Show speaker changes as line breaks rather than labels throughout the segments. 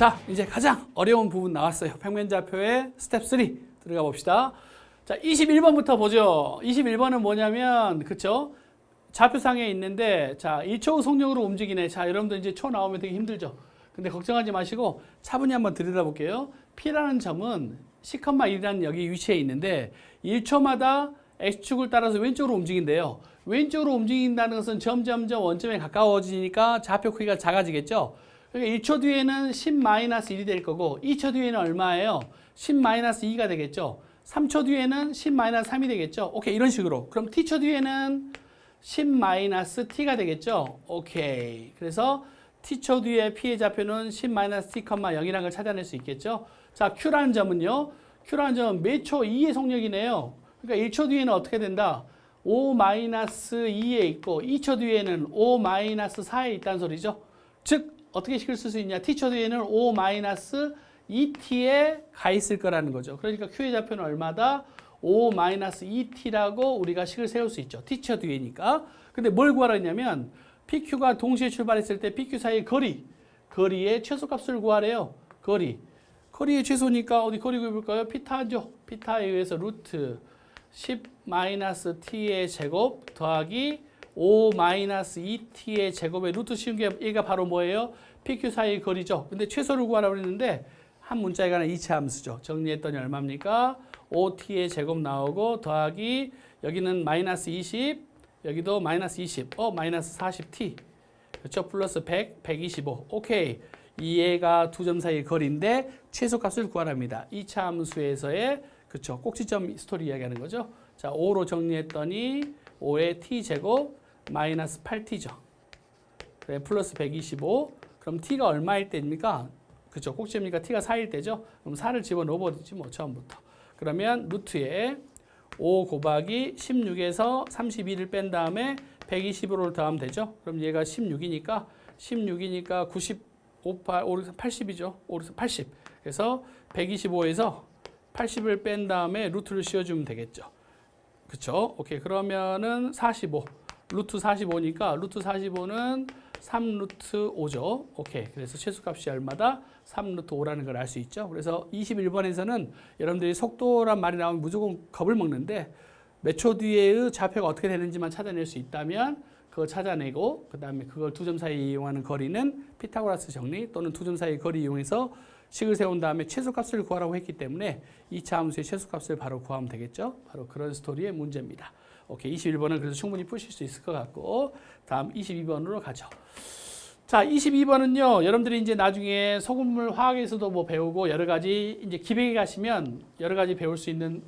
자, 이제 가장 어려운 부분 나왔어요. 평면좌표의 스텝 3 들어가 봅시다. 자, 21번부터 보죠. 21번은 뭐냐면 그쵸? 좌표상에 있는데 자, 1초 속력으로 움직이네. 자, 여러분들 이제 초 나오면 되게 힘들죠. 근데 걱정하지 마시고 차분히 한번 들여다볼게요. P라는 점은 10,1이라는 여기 위치에 있는데 1초마다 X축을 따라서 왼쪽으로 움직인대요. 왼쪽으로 움직인다는 것은 점점점 원점에 가까워지니까 좌표 크기가 작아지겠죠. 그러니까 1초 뒤에는 10-1이 될 거고 2초 뒤에는 얼마예요? 10-2가 되겠죠. 3초 뒤에는 10-3이 되겠죠. 오케이 이런 식으로. 그럼 t초 뒤에는 10-t가 되겠죠. 오케이. 그래서 t초 뒤에 p의 좌표는 10-t,0이라는 걸 찾아낼 수 있겠죠. 자, q라는 점은요. q라는 점은 몇초 2의 속력이네요. 그러니까 1초 뒤에는 어떻게 된다? 5-2에 있고 2초 뒤에는 5-4에 있다는 소리죠. 즉 어떻게 식을 쓸 수 있냐? t초 뒤에는 5-2t에 가 있을 거라는 거죠. 그러니까 q의 좌표는 얼마다? 5-2t라고 우리가 식을 세울 수 있죠. t초 뒤에니까. 근데 뭘 구하라 했냐면 PQ가 동시에 출발했을 때 PQ 사이의 거리, 거리의 최소값을 구하래요. 거리. 거리의 최소니까 어디 거리 구해볼까요? 피타죠. 피타에 의해서 루트 10-t의 제곱 더하기 5-2t의 제곱의 루트 씌운 게 얘가 바로 뭐예요? PQ 사이의 거리죠. 근데 최소를 구하라고 그랬는데 한 문자에 관한 2차 함수죠. 정리했더니 얼마입니까? 5t의 제곱 나오고 더하기 여기는 마이너스 20 여기도 마이너스 20, 어 마이너스 40t 그렇죠? 플러스 100, 125 오케이 이해가 두 점 사이의 거리인데 최소값을 구하랍니다. 2차 함수에서의 그렇죠? 꼭지점 스토리 이야기하는 거죠. 자 5로 정리했더니 5의 t 제곱 마이너스 8t죠. 그래 플러스 125 그럼 t가 얼마일 때입니까? 그렇죠? 꼭지점이니까 t가 4일 때죠. 그럼 4를 집어넣어 보지 뭐 처음부터. 그러면 루트에 5 곱하기 16에서 32를 뺀 다음에 125를 더하면 되죠. 그럼 얘가 16이니까 16이니까 95, 8, 80이죠. 80. 그래서 125에서 80을 뺀 다음에 루트를 씌워주면 되겠죠. 그쵸? 오케이. 그러면은 45. 루트 45니까 루트 45는 3루트 5죠. 오케이. 그래서 최소값이 얼마다? 3루트 5라는 걸 알 수 있죠. 그래서 21번에서는 여러분들이 속도란 말이 나오면 무조건 겁을 먹는데 몇 초 뒤에의 좌표가 어떻게 되는지만 찾아낼 수 있다면 그거 찾아내고 그 다음에 그걸 두 점 사이에 이용하는 거리는 피타고라스 정리 또는 두 점 사이의 거리 이용해서 식을 세운 다음에 최소값을 구하라고 했기 때문에 2차 함수의 최소값을 바로 구하면 되겠죠. 바로 그런 스토리의 문제입니다. 오케이. 21번은 그래서 충분히 푸실 수 있을 것 같고 다음 22번으로 가죠. 자, 22번은요. 여러분들이 이제 나중에 소금물 화학에서도 뭐 배우고 여러 가지 이제 기백에 가시면 여러 가지 배울 수 있는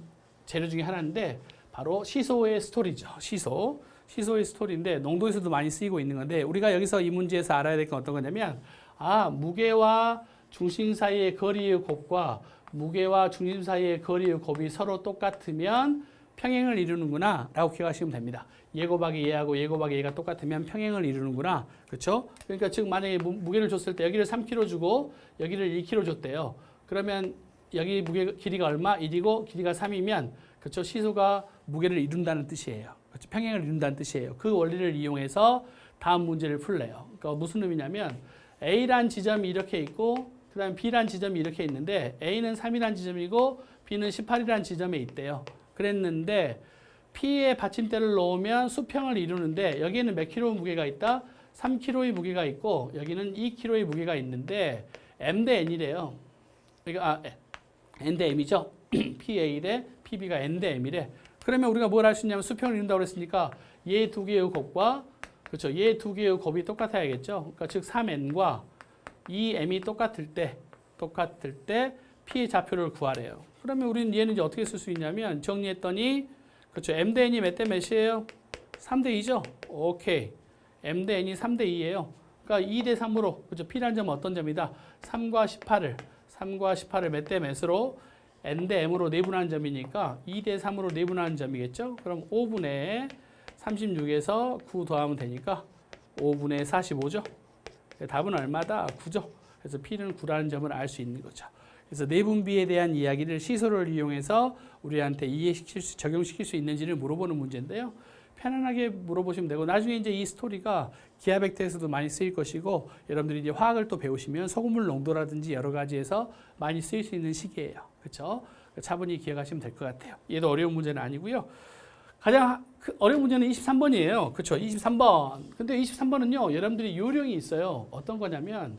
재료 중에 하나인데 바로 시소의 스토리죠. 시소. 시소의 스토리인데 농도에서도 많이 쓰이고 있는 건데 우리가 여기서 이 문제에서 알아야 될 건 어떤 거냐면 아, 무게와 중심 사이의 거리의 곱과 무게와 중심 사이의 거리의 곱이 서로 똑같으면 평행을 이루는구나 라고 기억하시면 됩니다. 얘하고 얘 곱하기 얘가 똑같으면 평행을 이루는구나. 그렇죠? 그러니까 즉 만약에 무, 무게를 줬을 때 여기를 3kg 주고 여기를 1kg 줬대요. 그러면 여기 무게 길이가 얼마? 1이고 길이가 3이면 그렇죠? 시소가 무게를 이룬다는 뜻이에요. 그렇죠? 평행을 이룬다는 뜻이에요. 그 원리를 이용해서 다음 문제를 풀래요. 그러니까 무슨 의미냐면 A란 지점이 이렇게 있고 그 다음 B란 지점이 이렇게 있는데 A는 3이란 지점이고 B는 18이란 지점에 있대요. 그랬는데 P의 받침대를 놓으면 수평을 이루는데 여기에는 몇 킬로 무게가 있다? 3kg의 무게가 있고 여기는 2kg의 무게가 있는데 M 대 N이래요. 그러니까 아, N 대 M이죠. PA 대 PB가 N 대 M이래. 그러면 우리가 뭘 할 수 있냐면 수평을 이룬다고 그랬으니까 얘 두 개의 곱과 그렇죠. 얘 두 개의 곱이 똑같아야겠죠. 그러니까 즉 3N과 2M이 똑같을 때 똑같을 때 P의 좌표를 구하래요. 그러면 우리는 얘는 이제 어떻게 쓸 수 있냐면 정리했더니 그렇죠. M 대 N이 몇 대 몇이에요? 3대 2죠. 오케이. M 대 N이 3대 2예요. 그러니까 2 대 3으로 그렇죠. P라는 점은 어떤 점이다? 3과 18을 3과 18을 몇 대 몇으로 N 대 M으로 내분하는 점이니까 2 대 3으로 내분하는 점이겠죠. 그럼 5분의 36에서 9 더하면 되니까 5분의 45죠. 답은 얼마다? 9죠. 그래서 P는 9라는 점을 알 수 있는 거죠. 그래서 내분비에 대한 이야기를 시소를 이용해서 우리한테 이해시킬 수, 적용시킬 수 있는지를 물어보는 문제인데요. 편안하게 물어보시면 되고 나중에 이제 이 스토리가 기하백트에서도 많이 쓰일 것이고 여러분들이 이제 화학을 또 배우시면 소금물 농도라든지 여러 가지에서 많이 쓰일 수 있는 시기예요. 그렇죠? 차분히 기억하시면 될 것 같아요. 얘도 어려운 문제는 아니고요. 가장 하- 그 어려운 문제는 23번이에요. 그렇죠? 23번. 근데 23번은요. 여러분들이 요령이 있어요. 어떤 거냐면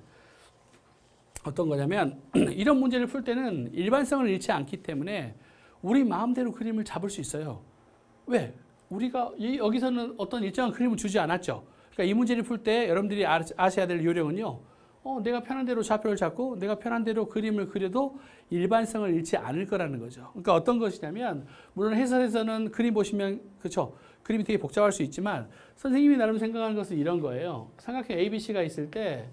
어떤 거냐면 이런 문제를 풀 때는 일반성을 잃지 않기 때문에 우리 마음대로 그림을 잡을 수 있어요. 왜? 우리가 이- 여기서는 어떤 일정한 그림을 주지 않았죠. 그러니까 이 문제를 풀 때 여러분들이 아- 아셔야 될 요령은요. 어, 내가 편한 대로 좌표를 잡고 내가 편한 대로 그림을 그려도 일반성을 잃지 않을 거라는 거죠. 그러니까 어떤 것이냐면 물론 해설에서는 그림 보시면 그렇죠. 그림이 되게 복잡할 수 있지만 선생님이 나름 생각하는 것은 이런 거예요. 삼각형 ABC가 있을 때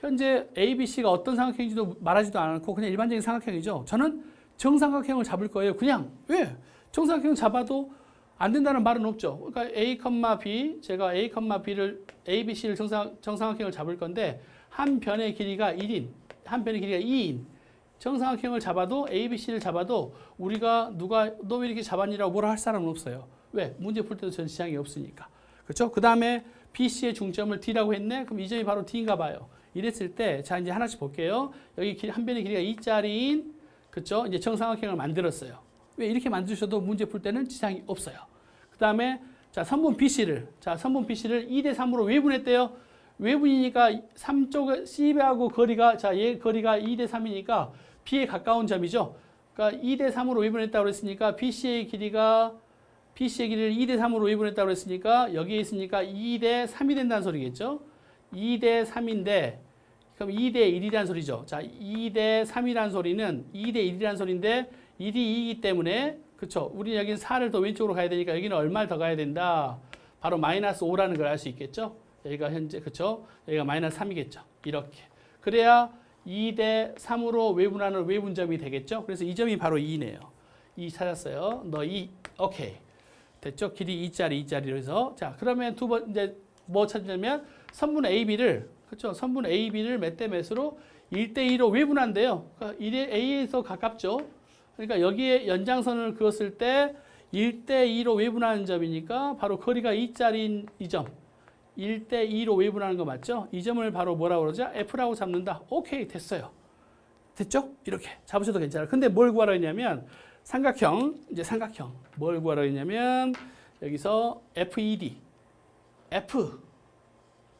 현재 ABC가 어떤 삼각형인지도 말하지도 않고 그냥 일반적인 삼각형이죠. 저는 정삼각형을 잡을 거예요. 그냥 왜? 정삼각형 잡아도 안 된다는 말은 없죠. 그러니까 A, B 제가 A, B를 A, B, C를 정삼, 정삼각형을 잡을 건데 한 변의 길이가 1인, 한 변의 길이가 2인. 정삼각형을 잡아도 A, B, C를 잡아도 우리가 누가 너 왜 이렇게 잡았니라고 뭐라 할 사람은 없어요. 왜? 문제 풀 때도 전 지장이 없으니까. 그렇죠? 그 다음에 B, C의 중점을 D라고 했네. 그럼 이 점이 바로 D인가 봐요. 이랬을 때, 자, 이제 하나씩 볼게요. 여기 길- 한 변의 길이가 2짜리인, 그쵸? 이제 정삼각형을 만들었어요. 왜 이렇게 만드셔도 문제 풀 때는 지장이 없어요. 그 다음에, 자, 선분 BC를, 자, 선분 BC를 2대 3으로 외분했대요. 외분이니까 3쪽 C하고 거리가, 자, 얘 거리가 2대 3이니까 B에 가까운 점이죠. 그러니까 2대 3으로 외분했다고 그랬으니까 BC의 길이가 BC의 길이를 2대 3으로 외분했다고 그랬으니까 여기에 있으니까 2대 3이 된다는 소리겠죠. 2대 3인데 그럼 2대 1이라는 소리죠. 자, 2대 3이라는 소리는 2대 1이라는 소리인데 1이 2이기 때문에 그렇죠. 우리 여기는 4를 더 왼쪽으로 가야 되니까 여기는 얼마를 더 가야 된다. 바로 마이너스 5라는 걸 알 수 있겠죠. 여기가 현재 그렇죠. 여기가 마이너스 3이겠죠. 이렇게. 그래야 2대 3으로 외분하는 외분점이 되겠죠. 그래서 이 점이 바로 2네요. 2 찾았어요. 너 2. 오케이. 됐죠? 길이 2짜리 2짜리로 해서 자, 그러면 두 번 이제 뭐 찾냐면 선분 AB를 그렇죠? 선분 AB를 몇 대 몇으로 1대 2로 외분한대요. 그러니까 1에 A에서 가깝죠. 그러니까 여기에 연장선을 그었을 때 1대 2로 외분하는 점이니까 바로 거리가 2짜리인 이 점. 1대 2로 외분하는 거 맞죠? 이 점을 바로 뭐라고 그러죠? F라고 잡는다. 오케이, 됐어요. 됐죠? 이렇게 잡으셔도 괜찮아요. 근데 뭘 구하라 했냐면 삼각형, 이제 삼각형. 뭘 구하라 했냐면 여기서 FED, F,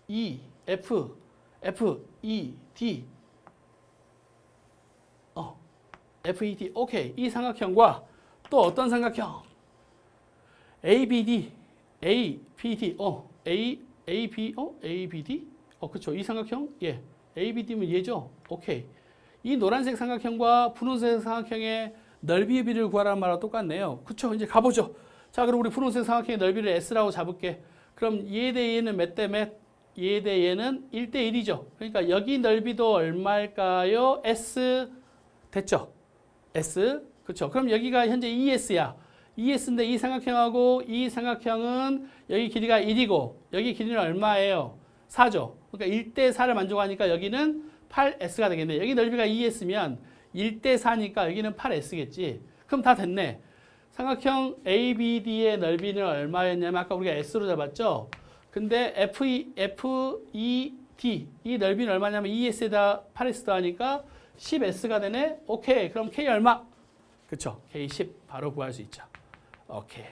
E, F, F, E, D. 어, FED, 오케이. 이 삼각형과 또 어떤 삼각형? ABD, APD, 어, A, AB, 어, ABD? 어, 그쵸. 이 삼각형? 예. ABD면 얘죠? 오케이. 이 노란색 삼각형과 분홍색 삼각형의 넓이의 비를 구하라는 말과 똑같네요. 그쵸? 이제 가보죠. 자, 그럼 우리 분홍색 삼각형의 넓이를 S라고 잡을게. 그럼 얘 대 얘는 몇 대 몇? 얘 대 얘는 1대 1이죠. 그러니까 여기 넓이도 얼마일까요? S 됐죠? S. 그렇죠. 그럼 여기가 현재 ES야. ES인데 이 삼각형하고 이 삼각형은 여기 길이가 1이고 여기 길이는 얼마예요? 4죠. 그러니까 1대 4를 만족하니까 여기는 8S가 되겠네. 여기 넓이가 2S면 1대 4니까 여기는 8S겠지. 그럼 다 됐네. 삼각형 ABD의 넓이는 얼마였냐면 아까 우리가 S로 잡았죠. 근데 FE, FED 이 넓이는 얼마냐면 2S에다 8S 더하니까 10S가 되네. 오케이. 그럼 K 얼마? 그쵸. K 10 바로 구할 수 있죠. 오케이.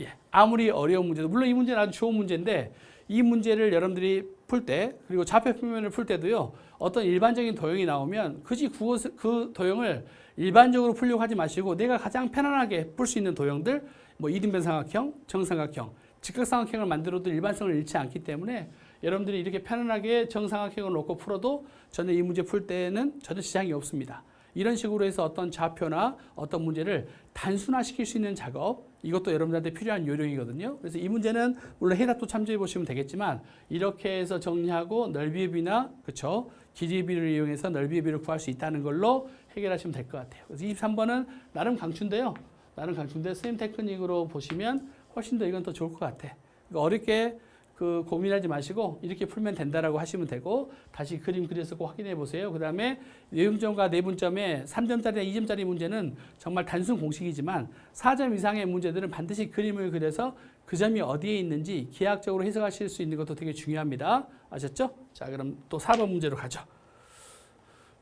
예. 아무리 어려운 문제도 물론 이 문제는 아주 좋은 문제인데 이 문제를 여러분들이 풀 때 그리고 좌표 표면을 풀 때도요. 어떤 일반적인 도형이 나오면 굳이 그것, 그 도형을 일반적으로 풀려고 하지 마시고 내가 가장 편안하게 풀 수 있는 도형들 뭐 이등변 삼각형, 정삼각형, 직각삼각형을 만들어도 일반성을 잃지 않기 때문에 여러분들이 이렇게 편안하게 정삼각형을 놓고 풀어도 전혀 이 문제 풀 때는 전혀 지장이 없습니다. 이런 식으로 해서 어떤 좌표나 어떤 문제를 단순화시킬 수 있는 작업 이것도 여러분들한테 필요한 요령이거든요. 그래서 이 문제는 물론 해답도 참조해 보시면 되겠지만 이렇게 해서 정리하고 넓이의 비나 그렇죠 길이의 비를 이용해서 넓이의 비를 구할 수 있다는 걸로 해결하시면 될 것 같아요. 그래서 23번은 나름 강추인데요. 나름 강추인데 스임 테크닉으로 보시면 훨씬 더 이건 더 좋을 것 같아. 그러니까 어렵게 그 고민하지 마시고 이렇게 풀면 된다라고 하시면 되고 다시 그림 그려서 꼭 확인해 보세요. 그 다음에 내용점과 내분점에 3점짜리나 2점짜리 문제는 정말 단순 공식이지만 4점 이상의 문제들은 반드시 그림을 그려서 그 점이 어디에 있는지 기하학적으로 해석하실 수 있는 것도 되게 중요합니다. 아셨죠? 자, 그럼 또 4번 문제로 가죠.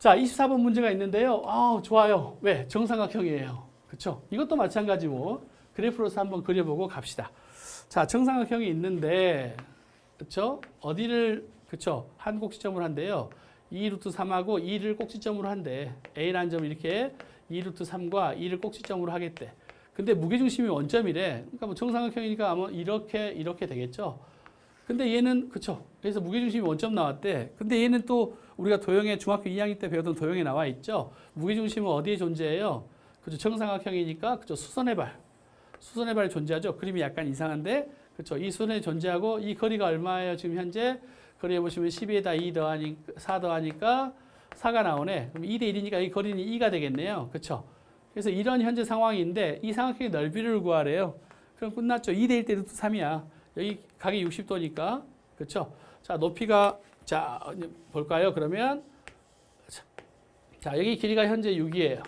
자, 24번 문제가 있는데요. 아, 좋아요. 왜? 정삼각형이에요. 그렇죠? 이것도 마찬가지고 그래프로서 한번 그려보고 갑시다. 자, 정삼각형이 있는데 그렇죠? 어디를 그렇죠? 한 꼭지점으로 한대요. 2 루트 3하고 2를 꼭지점으로 한대. A라는 점을 이렇게 2 루트 3과 2를 꼭지점으로 하겠대. 근데 무게중심이 원점이래. 그러니까 뭐 정삼각형이니까 아마 이렇게 이렇게 되겠죠. 근데 얘는 그쵸. 그래서 무게중심이 원점 나왔대. 근데 얘는 또 우리가 도형에 중학교 2학년 때 배웠던 도형에 나와 있죠. 무게중심은 어디에 존재해요? 그죠. 정삼각형이니까 그죠. 수선의 발. 수선의 발이 존재하죠. 그림이 약간 이상한데 그쵸. 이 수선에 존재하고 이 거리가 얼마예요? 지금 현재 거리에 보시면 12에다 2 더하니까 4 더하니까 4가 나오네. 그럼 2대 1이니까 이 거리는 2가 되겠네요. 그쵸. 그래서 이런 현재 상황인데 이 삼각형의 넓이를 구하래요. 그럼 끝났죠. 2대 1대 루트 3이야. 여기 각이 60도니까 그렇죠? 자 높이가 자 볼까요? 그러면 자, 자 여기 길이가 현재 6이에요.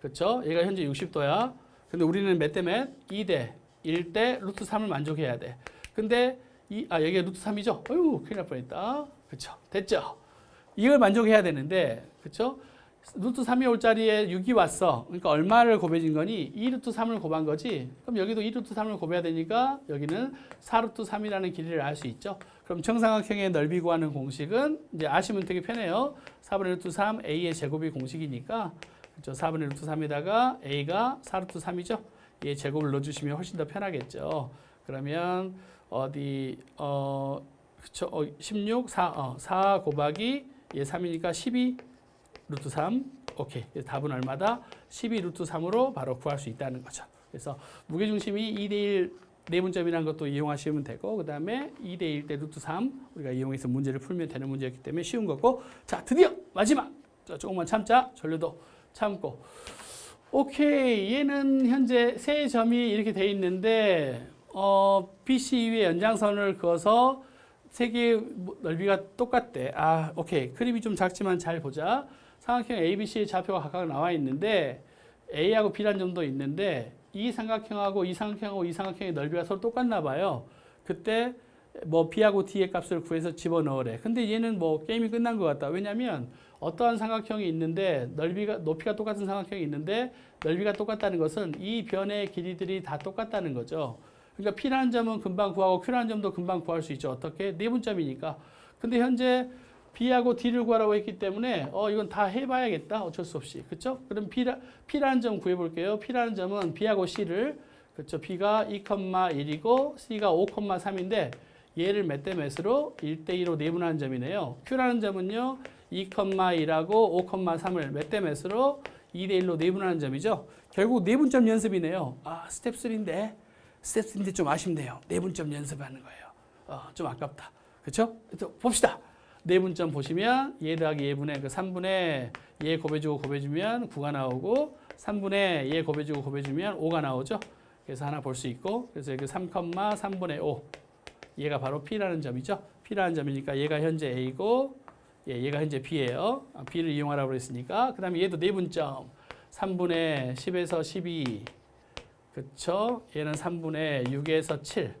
그렇죠? 얘가 현재 60도야. 근데 우리는 몇 대 몇? 2대 1대 루트 3을 만족해야 돼. 근데 이, 아 여기가 루트 3이죠? 어휴 큰일 날 뻔했다. 그렇죠? 됐죠? 이걸 만족해야 되는데 그렇죠? 루트 3이 올 자리에 6이 왔어. 그러니까 얼마를 곱해진 거니? 2 루트 3을 곱한 거지. 그럼 여기도 2 루트 3을 곱해야 되니까 여기는 4 루트 3이라는 길이를 알 수 있죠. 그럼 정삼각형의 넓이 구하는 공식은 이제 아시면 되게 편해요. 4분의 루트 3 a의 제곱이 공식이니까 그렇죠. 4분의 루트 3에다가 a가 4 루트 3이죠. 얘 제곱을 넣어주시면 훨씬 더 편하겠죠. 그러면 어디 어 그쵸. 어, 16 4 어, 4 곱하기 얘 3이니까 12 루트 3 오케이. 답은 얼마다? 12 루트 3으로 바로 구할 수 있다는 거죠. 그래서 무게중심이 2대1 네분점이라는 것도 이용하시면 되고 그 다음에 2대1 대 루트 3 우리가 이용해서 문제를 풀면 되는 문제였기 때문에 쉬운 거고. 자 드디어 마지막! 자, 조금만 참자. 전류도 참고. 오케이. 얘는 현재 세 점이 이렇게 돼 있는데 어, BC 위에 연장선을 그어서 세 개의 넓이가 똑같대. 아 오케이. 그림이 좀 작지만 잘 보자. 삼각형 ABC의 좌표가 각각 나와 있는데 A하고 B라는 점도 있는데 이 삼각형하고 이 삼각형하고 이 삼각형의 넓이가 서로 똑같나 봐요. 그때 뭐 B하고 D의 값을 구해서 집어넣으래. 근데 얘는 뭐 게임이 끝난 것 같다. 왜냐면 어떠한 삼각형이 있는데 넓이가 높이가 똑같은 삼각형이 있는데 넓이가 똑같다는 것은 이 변의 길이들이 다 똑같다는 거죠. 그러니까 P라는 점은 금방 구하고 Q라는 점도 금방 구할 수 있죠. 어떻게? 네 분점이니까. 근데 현재 B하고 D를 구하라고 했기 때문에 어 이건 다 해봐야겠다 어쩔 수 없이 그렇죠? 그럼 B라, P라는 점 구해볼게요. P라는 점은 B하고 C를 그렇죠? B가 2,1이고 C가 5,3인데 얘를 몇 대 몇으로 1대 2로 내분하는 점이네요. Q라는 점은요 2,1하고 5,3을 몇 대 몇으로 2대 1로 내분하는 점이죠. 결국 내분점 연습이네요. 아 스텝 3인데 스텝 3인데 좀 아쉽네요. 내분점 연습하는 거예요. 어, 좀 아깝다. 그렇죠? 봅시다. 네분점 보시면 얘 더하기 얘분의 그 3분의 얘 곱해주고 곱해주면 9가 나오고 3분의 얘 곱해주고 곱해주면 5가 나오죠. 그래서 하나 볼 수 있고 그래서 여기 3, 3분의 5 얘가 바로 P라는 점이죠. P라는 점이니까 얘가 현재 A고 예, 얘가 현재 B예요. 아, B를 이용하라고 그랬으니까 그 다음에 얘도 네분점 3분의 10에서 12 그쵸? 얘는 3분의 6에서 7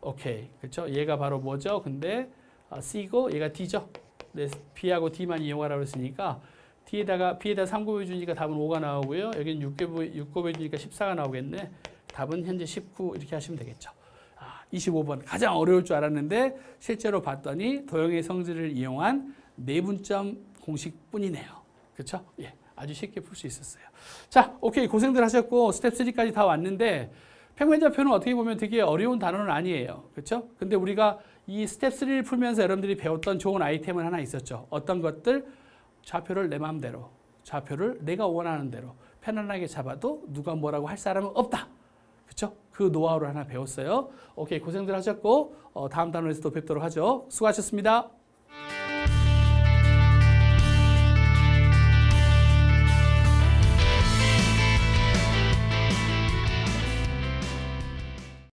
오케이 그쵸? 얘가 바로 뭐죠? 근데 아, C고 얘가 D죠. 네, B하고 D만 이용하라고 했으니까 D에다가 B에다 3 곱해 주니까 답은 5가 나오고요. 여기는 6 곱해, 6 곱해 주니까 14가 나오겠네. 답은 현재 19 이렇게 하시면 되겠죠. 아, 25번 가장 어려울 줄 알았는데 실제로 봤더니 도형의 성질을 이용한 네분점 공식뿐이네요. 그렇죠? 예, 아주 쉽게 풀 수 있었어요. 자, 오케이 고생들 하셨고 스텝 3까지 다 왔는데 평면좌표는 어떻게 보면 되게 어려운 단어는 아니에요. 그렇죠? 근데 우리가 이 스텝 3를 풀면서 여러분들이 배웠던 좋은 아이템은 하나 있었죠. 어떤 것들 좌표를 내 마음대로 좌표를 내가 원하는 대로 편안하게 잡아도 누가 뭐라고 할 사람은 없다. 그렇죠? 그 노하우를 하나 배웠어요. 오케이 고생들 하셨고 어, 다음 단원에서 또 뵙도록 하죠. 수고하셨습니다.